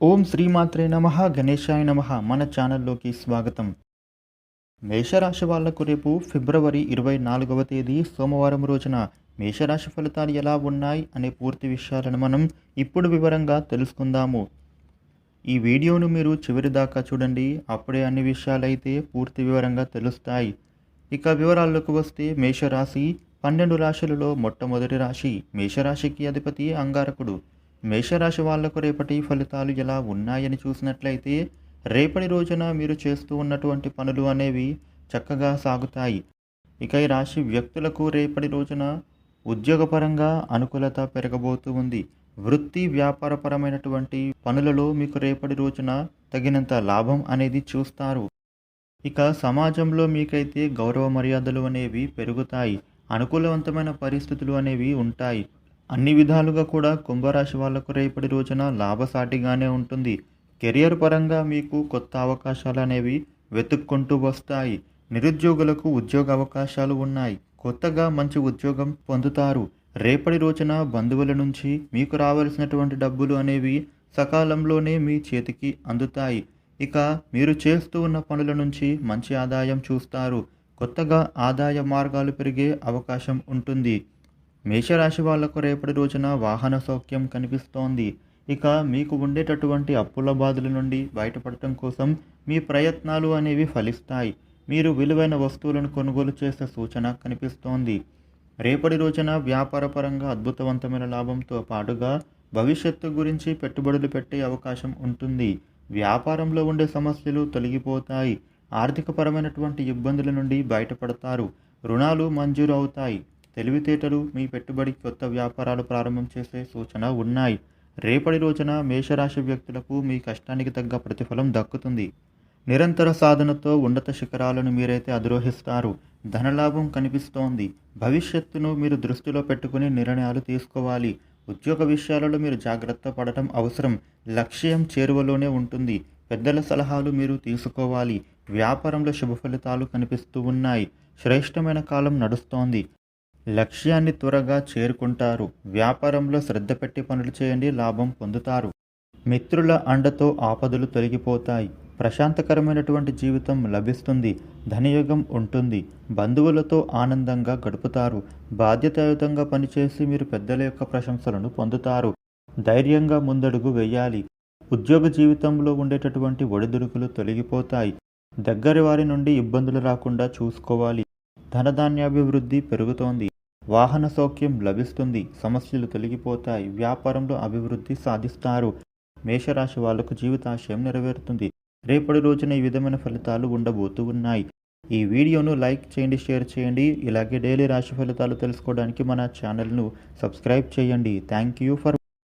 ఓం శ్రీమాత్రే నమ గణేశాయ నమ మన ఛానల్లోకి స్వాగతం. మేషరాశి వాళ్ళకు రేపు ఫిబ్రవరి ఇరవై నాలుగవ తేదీ సోమవారం రోజున మేషరాశి ఫలితాలు ఎలా ఉన్నాయి అనే పూర్తి విషయాలను మనం ఇప్పుడు వివరంగా తెలుసుకుందాము. ఈ వీడియోను మీరు చివరి దాకా చూడండి అప్పుడే అన్ని విషయాలైతే పూర్తి వివరంగా తెలుస్తాయి. ఇక వివరాల్లోకి వస్తే మేషరాశి పన్నెండు రాశులలో మొట్టమొదటి రాశి మేషరాశికి అధిపతి అంగారకుడు. మేషరాశి వాళ్ళకు రేపటి ఫలితాలు ఎలా ఉన్నాయని చూసినట్లయితే రేపటి రోజున మీరు చేస్తూ ఉన్నటువంటి పనులు అనేవి చక్కగా సాగుతాయి. ఇక ఈ రాశి వ్యక్తులకు రేపటి రోజున ఉద్యోగపరంగా అనుకూలత పెరగబోతూ ఉంది. వృత్తి వ్యాపారపరమైనటువంటి పనులలో మీకు రేపటి రోజున తగినంత లాభం అనేది చూస్తారు. ఇక సమాజంలో మీకైతే గౌరవ మర్యాదలు అనేవి పెరుగుతాయి. అనుకూలవంతమైన పరిస్థితులు అనేవి ఉంటాయి. అన్ని విధాలుగా కూడా కుంభరాశి వాళ్ళకు రేపటి రోజున లాభసాటిగానే ఉంటుంది. కెరియర్ పరంగా మీకు కొత్త అవకాశాలు అనేవి వెతుక్కుంటూ వస్తాయి. నిరుద్యోగులకు ఉద్యోగ అవకాశాలు ఉన్నాయి. కొత్తగా మంచి ఉద్యోగం పొందుతారు. రేపటి రోజున బంధువుల నుంచి మీకు రావాల్సినటువంటి డబ్బులు అనేవి సకాలంలోనే మీ చేతికి అందుతాయి. ఇక మీరు చేస్తూ ఉన్న పనుల నుంచి మంచి ఆదాయం చూస్తారు. కొత్తగా ఆదాయ మార్గాలు పెరిగే అవకాశం ఉంటుంది. మేషరాశి వాళ్ళకు రేపటి రోజున వాహన సౌఖ్యం కనిపిస్తోంది. ఇక మీకు ఉండేటటువంటి అప్పుల బాధల నుండి బయటపడటం కోసం మీ ప్రయత్నాలు అనేవి ఫలిస్తాయి. మీరు విలువైన వస్తువులను కొనుగోలు చేసే సూచన కనిపిస్తోంది. రేపటి రోజున వ్యాపారపరంగా అద్భుతవంతమైన లాభంతో పాటుగా భవిష్యత్తు గురించి పెట్టుబడులు పెట్టే అవకాశం ఉంటుంది. వ్యాపారంలో ఉండే సమస్యలు తొలగిపోతాయి. ఆర్థికపరమైనటువంటి ఇబ్బందుల నుండి బయటపడతారు. రుణాలు మంజూరు అవుతాయి తెలివితేటలు మీ పెట్టుబడి కొత్త వ్యాపారాలు ప్రారంభం చేసే సూచన ఉన్నాయి. రేపటి రోజున మేషరాశి వ్యక్తులకు మీ కష్టానికి తగ్గ ప్రతిఫలం దక్కుతుంది. నిరంతర సాధనతో ఉన్నత శిఖరాలను మీరైతే అధిరోహిస్తారు. ధనలాభం కనిపిస్తోంది. భవిష్యత్తును మీరు దృష్టిలో పెట్టుకుని నిర్ణయాలు తీసుకోవాలి. ఉద్యోగ విషయాలలో మీరు జాగ్రత్త పడటం అవసరం. లక్ష్యం చేరువలోనే ఉంటుంది. పెద్దల సలహాలు మీరు తీసుకోవాలి. వ్యాపారంలో శుభ ఫలితాలు కనిపిస్తూ ఉన్నాయి. శ్రేష్టమైన కాలం నడుస్తోంది. లక్ష్యాన్ని త్వరగా చేరుకుంటారు. వ్యాపారంలో శ్రద్ధ పెట్టి పనులు చేయండి లాభం పొందుతారు. మిత్రుల అండతో ఆపదలు తొలగిపోతాయి. ప్రశాంతకరమైనటువంటి జీవితం లభిస్తుంది. ధనయోగం ఉంటుంది. బంధువులతో ఆనందంగా గడుపుతారు. బాధ్యతాయుతంగా పనిచేసి మీరు పెద్దల యొక్క ప్రశంసలను పొందుతారు. ధైర్యంగా ముందడుగు వేయాలి. ఉద్యోగ జీవితంలో ఉండేటటువంటి ఒడిదుడుకులు తొలగిపోతాయి. దగ్గరి వారి నుండి ఇబ్బందులు రాకుండా చూసుకోవాలి. ధనధాన్యాభివృద్ధి పెరుగుతోంది. వాహన సౌఖ్యం లభిస్తుంది సమస్యలు తొలగిపోతాయి వ్యాపారంలో అభివృద్ధి సాధిస్తారు. మేషరాశి వాళ్ళకు జీవితాశయం నెరవేరుతుంది. రేపటి రోజున ఈ విధమైన ఫలితాలు ఉండబోతూ ఉన్నాయి. ఈ వీడియోను లైక్ చేయండి షేర్ చేయండి. ఇలాగే డైలీ రాశి ఫలితాలు తెలుసుకోవడానికి మన ఛానల్ను సబ్స్క్రైబ్ చేయండి. Thank you for